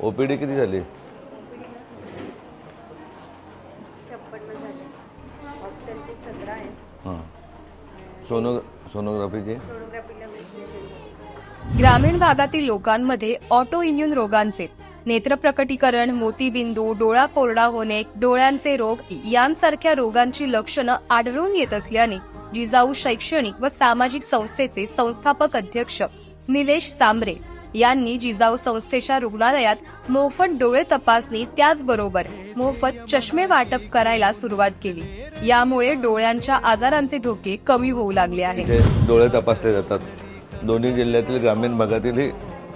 OPD किती झाली? हां. सोनो सोनोग्राफीची? ग्रामीण भागातील लोकांमध्ये ऑटो इम्युन रोगांचे नेत्र प्रकटीकरण मोतीबिंदू डोळा कोरडा होणे डोळ्यांचे रोग यांसारख्या रोगांची लक्षणं आढळून येत असल्याने जिजाऊ शैक्षणिक व सामाजिक संस्थेचे संस्थापक अध्यक्ष निलेश सांबरे यांनी जिजाऊ संस्थेच्या रुग्णालयात मोफत डोळे तपासणी त्याचबरोबर मोफत चष्मे वाटप करायला सुरुवात केली. यामुळे डोळ्यांच्या आजारांचे धोके कमी होऊ लागले आहेत इथे डोळे तपासले जातात. दोन्ही जिल्ह्यातील ग्रामीण भागातील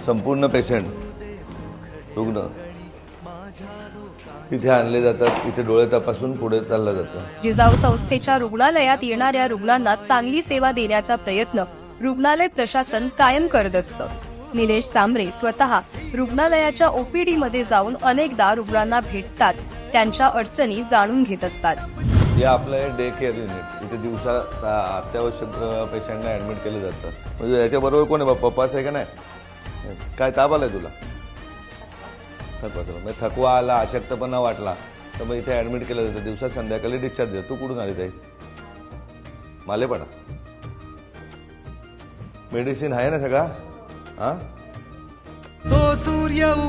संपूर्ण पेशंट रुग्ण इथे आणले जातात. इथे डोळे तपासून पुढे चाललं जातं. जिजाऊ संस्थेच्या रुग्णालयात येणाऱ्या रुग्णांना चांगली सेवा देण्याचा प्रयत्न रुग्णालय प्रशासन कायम करत असतं. निलेश सांबरे स्वतः रुग्णालयाच्या ओपीडी मध्ये जाऊन अनेकदा रुग्णांना भेटतात. त्यांच्या अडचणी जाणून घेत असतात. हे आपलं हे डे केअर युनिट इथे दिवसा अत्यावश्यक पेशंटना ऍडमिट केलं जातं म्हणजे याच्याबरोबर कोण आहे बा पप्पाच आहे का नाही? काय ताप आलाय तुला? थकवा थकवा. म्हणजे थकवा आला अशक्तपणा वाटला तर मग इथे ऍडमिट केलं जातं. दिवसात संध्याकाळी डिस्चार्ज द्या तू कुठून आली ताई? मालेपाडा. मेडिसिन आहे ना सगळा? हा तो सूर्य